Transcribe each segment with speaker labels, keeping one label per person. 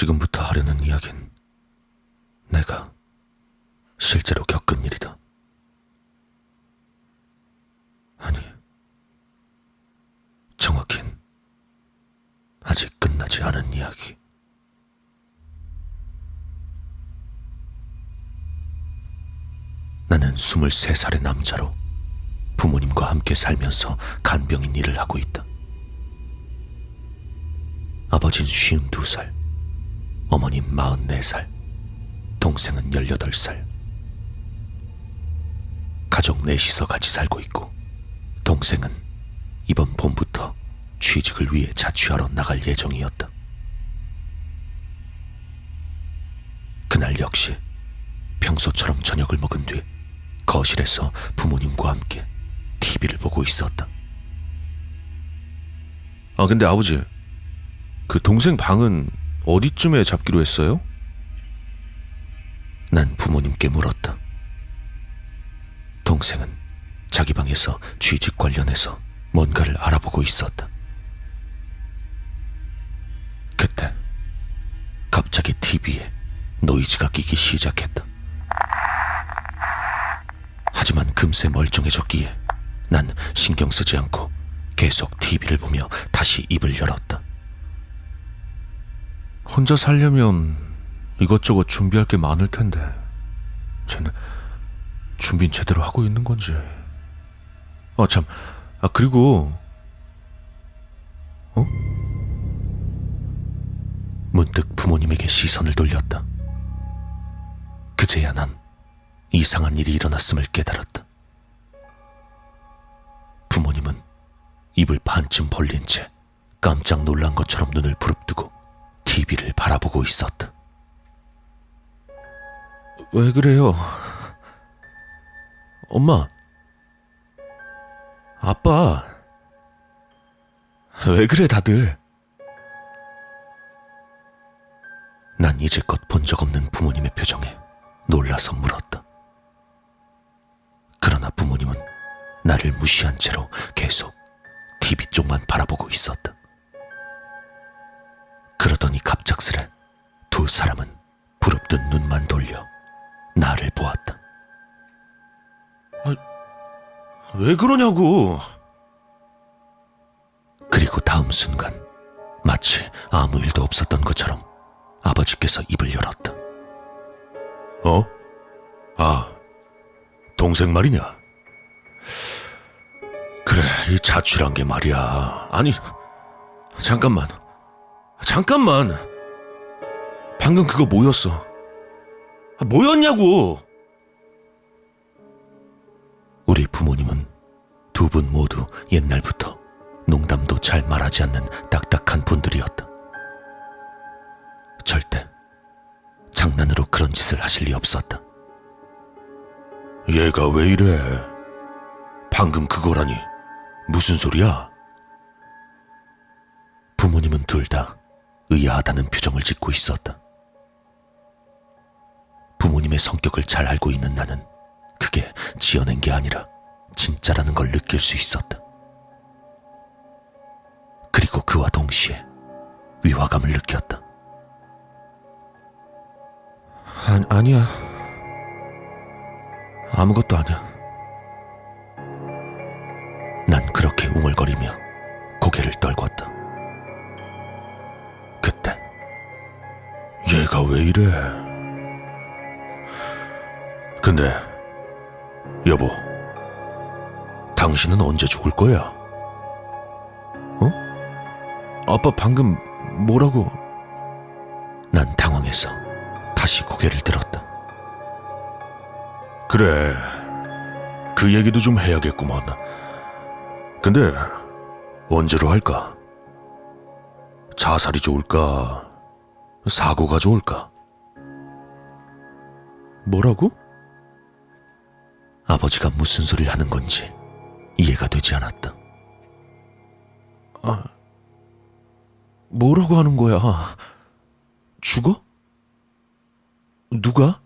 Speaker 1: 지금부터 하려는 이야긴 내가 실제로 겪은 일이다. 아니, 정확힌 아직 끝나지 않은 이야기. 나는 23살의 남자로 부모님과 함께 살면서 간병인 일을 하고 있다. 아버진 52살, 어머님 44살, 동생은 18살. 가족 넷이서 같이 살고 있고, 동생은 이번 봄부터 취직을 위해 자취하러 나갈 예정이었다. 그날 역시 평소처럼 저녁을 먹은 뒤 거실에서 부모님과 함께 TV를 보고 있었다. 아, 근데 아버지, 그 동생 방은 어디쯤에 잡기로 했어요? 난 부모님께 물었다. 동생은 자기 방에서 취직 관련해서 뭔가를 알아보고 있었다. 그때 갑자기 TV에 노이즈가 끼기 시작했다. 하지만 금세 멀쩡해졌기에 난 신경 쓰지 않고 계속 TV를 보며 다시 입을 열었다. 혼자 살려면 이것저것 준비할 게 많을 텐데. 쟤는 준비는 제대로 하고 있는 건지. 아 참. 아 그리고 어? 문득 부모님에게 시선을 돌렸다. 그제야 난 이상한 일이 일어났음을 깨달았다. 부모님은 입을 반쯤 벌린 채 깜짝 놀란 것처럼 눈을 부릅뜨고 TV를 바라보고 있었다. 왜 그래요? 엄마. 아빠. 왜 그래, 다들? 난 이제껏 본 적 없는 부모님의 표정에 놀라서 물었다. 그러나 부모님은 나를 무시한 채로 계속 TV 쪽만 바라보고 있었다. 그러더니 갑작스레 두 사람은 부릅뜬 눈만 돌려 나를 보았다. 아, 왜 그러냐고. 그리고 다음 순간 마치 아무 일도 없었던 것처럼 아버지께서 입을 열었다. 어? 아, 동생 말이냐? 그래, 이 자취란 게 말이야. 아니, 잠깐만. 잠깐만. 방금 그거 뭐였어? 아, 뭐였냐고! 우리 부모님은 두 분 모두 옛날부터 농담도 잘 말하지 않는 딱딱한 분들이었다. 절대 장난으로 그런 짓을 하실 리 없었다. 얘가 왜 이래? 방금 그거라니 무슨 소리야? 부모님은 둘 다 의아하다는 표정을 짓고 있었다. 부모님의 성격을 잘 알고 있는 나는 그게 지어낸 게 아니라 진짜라는 걸 느낄 수 있었다. 그리고 그와 동시에 위화감을 느꼈다. 아, 아니야. 아무것도 아니야. 난 그렇게 웅얼거리며 고개를 떨궜다. 얘가 왜 이래? 근데 여보, 당신은 언제 죽을 거야? 어? 아빠 방금 뭐라고? 난 당황해서 다시 고개를 들었다. 그래, 그 얘기도 좀 해야겠구만. 근데 언제로 할까? 자살이 좋을까? 사고가 좋을까? 뭐라고? 아버지가 무슨 소리를 하는 건지 이해가 되지 않았다. 아, 뭐라고 하는 거야? 죽어? 누가?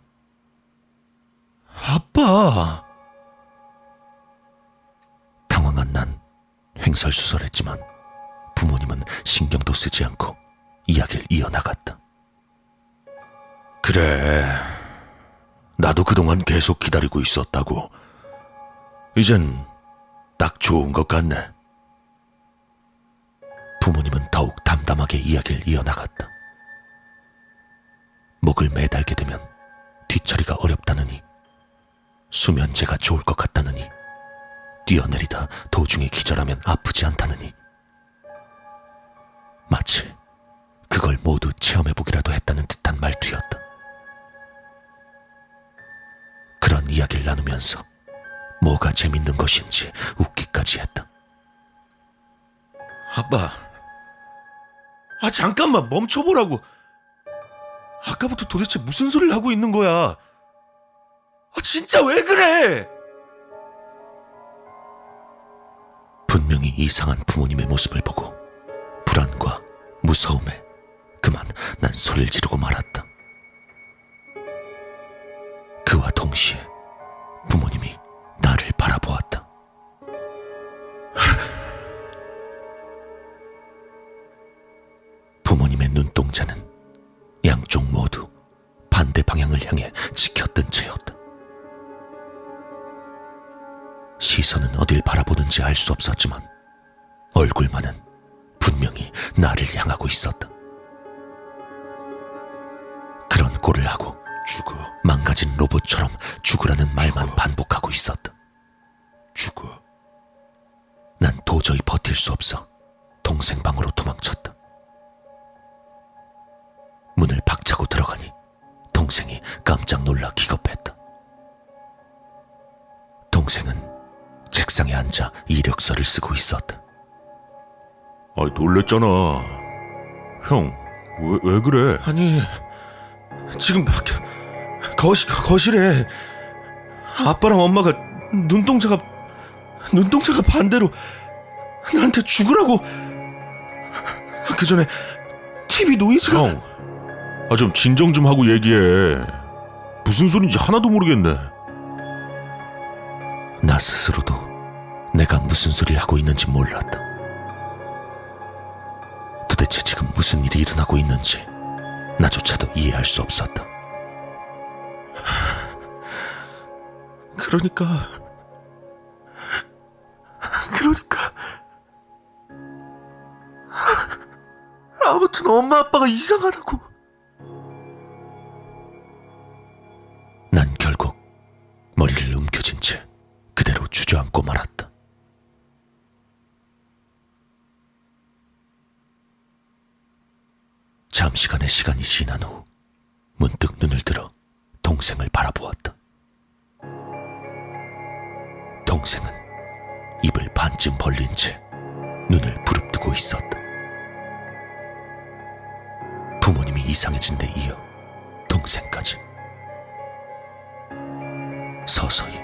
Speaker 1: 아빠! 당황한 난 횡설수설했지만 부모님은 신경도 쓰지 않고 이야기를 이어나갔다. 그래. 나도 그동안 계속 기다리고 있었다고. 이젠 딱 좋은 것 같네. 부모님은 더욱 담담하게 이야기를 이어나갔다. 목을 매달게 되면 뒤처리가 어렵다느니, 수면제가 좋을 것 같다느니, 뛰어내리다 도중에 기절하면 아프지 않다느니, 마치 그걸 모두 체험해보기라도 했다는 듯한 말투였다. 그런 이야기를 나누면서 뭐가 재밌는 것인지 웃기까지 했다. 아빠, 아 잠깐만 멈춰보라고. 아까부터 도대체 무슨 소리를 하고 있는 거야? 아 진짜 왜 그래? 분명히 이상한 부모님의 모습을 보고 불안과 무서움에 그만 난 소리를 지르고 말았다. 그와 동시에 부모님이 나를 바라보았다. 부모님의 눈동자는 양쪽 모두 반대 방향을 향해 지켰던 채였다. 시선은 어딜 바라보는지 알 수 없었지만 얼굴만은 분명히 나를 향하고 있었다. 그런 꼴을 하고 죽어 망가진 로봇처럼 죽으라는 말만
Speaker 2: 죽어.
Speaker 1: 반복하고 있었다.
Speaker 2: 죽어.
Speaker 1: 난 도저히 버틸 수 없어 동생 방으로 도망쳤다. 문을 박차고 들어가니 동생이 깜짝 놀라 기겁했다. 동생은 책상에 앉아 이력서를 쓰고 있었다. 아, 놀랬잖아. 형, 왜, 왜 그래? 아니, 지금 막 거실, 거실에 아빠랑 엄마가 눈동자가 눈동자가 반대로 나한테 죽으라고. 그 전에 TV 노이즈가 형, 아 좀 진정 좀 하고 얘기해. 무슨 소린지 하나도 모르겠네. 나 스스로도 내가 무슨 소리를 하고 있는지 몰랐다. 도대체 지금 무슨 일이 일어나고 있는지 나조차도 이해할 수 없었다 그러니까. 그러니까. 아무튼 엄마 아빠가 이상하다고. 난 결국 머리를 움켜쥔 채 그대로 주저앉고 말았다. 잠시간의 시간이 지난 후 문득 눈을 들어 동생을 바라보았다 동생은 입을 반쯤 벌린 채 눈을 부릅뜨고 있었다. 부모님이 이상해진 데 이어 동생까지. 서서히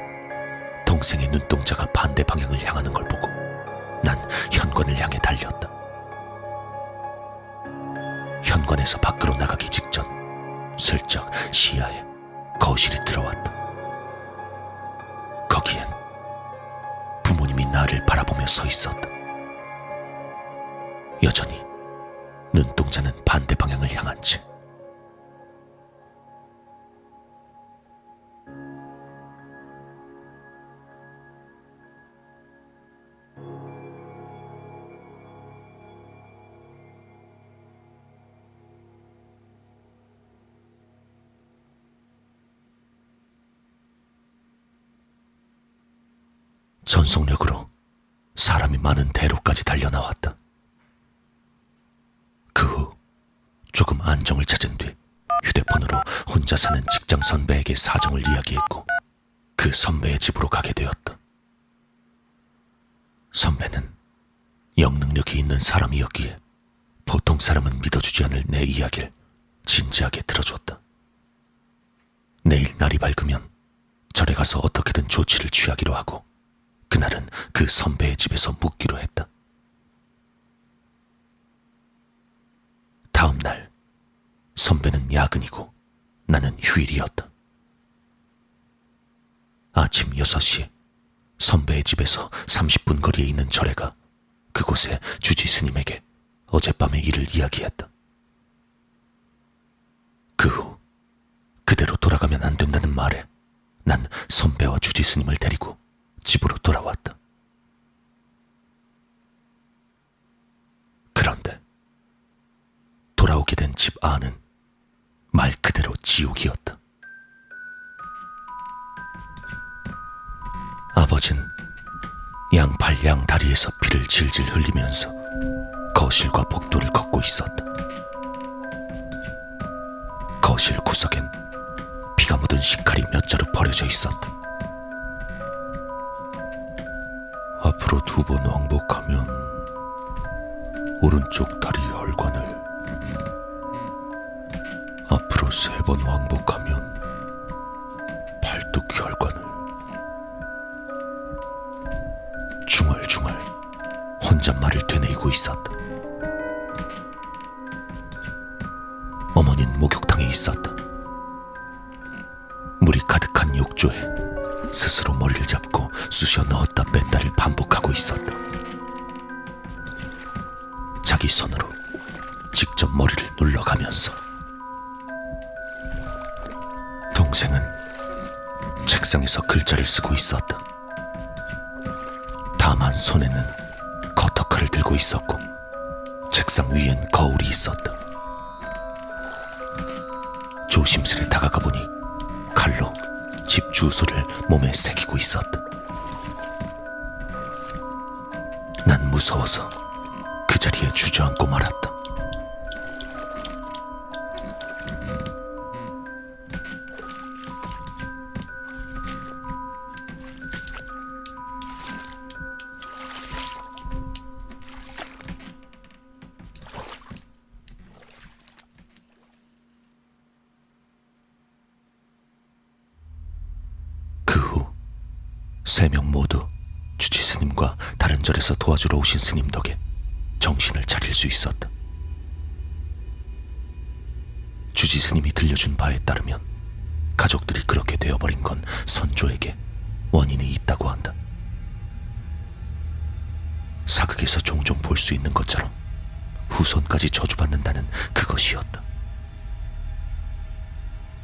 Speaker 1: 동생의 눈동자가 반대 방향을 향하는 걸 보고 난 현관을 향해 달렸다. 현관에서 밖으로 나가기 직전 슬쩍 시야에 거실이 들어왔다. 나를 바라보며 서 있었다. 여전히 눈동자는 반대 방향을 향한 채. 전속력으로 사람이 많은 대로까지 달려나왔다. 그 후 조금 안정을 찾은 뒤 휴대폰으로 혼자 사는 직장 선배에게 사정을 이야기했고 그 선배의 집으로 가게 되었다. 선배는 영능력이 있는 사람이었기에 보통 사람은 믿어주지 않을 내 이야기를 진지하게 들어줬다. 내일 날이 밝으면 절에 가서 어떻게든 조치를 취하기로 하고 그날은 그 선배의 집에서 묵기로 했다. 다음 날 선배는 야근이고 나는 휴일이었다. 아침 6시 선배의 집에서 30분 거리에 있는 절에가 그곳에 주지 스님에게 어젯밤의 일을 이야기했다. 그후 가면 안 된다는 말에 난 선배와 주지 스님을 데리고 집으로 돌아왔다. 그런데 돌아오게 된 집 안은 말 그대로 지옥이었다. 아버진 양팔 양다리에서 피를 질질 흘리면서 거실과 복도를 걷고 있었다. 거실 구석엔 피가 묻은 식칼이 몇 자루 버려져 있었다. 앞으로 두 번 왕복하면 오른쪽 다리 혈관을 앞으로 세 번 왕복하면 팔뚝 혈관을 중얼중얼 혼잣말을 되뇌이고 있었다. 어머니는 목욕탕에 있었다. 물이 가득한 욕조에 스스로 머리를 잡고 쑤셔 넣었다 뺐다를 반복하고 있었다. 자기 손으로 직접 머리를 눌러가면서 동생은 책상에서 글자를 쓰고 있었다. 다만 손에는 커터칼을 들고 있었고 책상 위엔 거울이 있었다. 조심스레 다가가 보니 칼로 집 주소를 몸에 새기고 있었다. 난 무서워서 그 자리에 주저앉고 말았다. 세 명 모두 주지 스님과 다른 절에서 도와주러 오신 스님 덕에 정신을 차릴 수 있었다. 주지 스님이 들려준 바에 따르면 가족들이 그렇게 되어버린 건 선조에게 원인이 있다고 한다. 사극에서 종종 볼 수 있는 것처럼 후손까지 저주받는다는 그것이었다.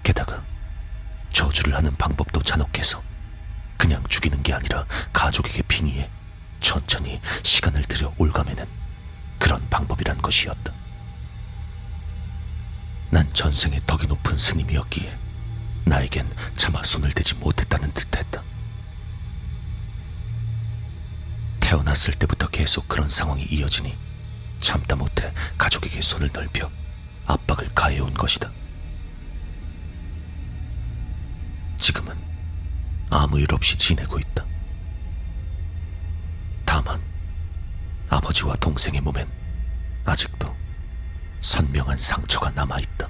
Speaker 1: 게다가 저주를 하는 방법도 잔혹해서 그냥 죽이는 게 아니라 가족에게 빙의해 천천히 시간을 들여 올가매는 그런 방법이란 것이었다. 난 전생에 덕이 높은 스님이었기에 나에겐 차마 손을 대지 못했다는 듯했다. 태어났을 때부터 계속 그런 상황이 이어지니 참다 못해 가족에게 손을 넓혀 압박을 가해온 것이다. 아무 일 없이 지내고 있다. 다만 아버지와 동생의 몸엔 아직도 선명한 상처가 남아 있다.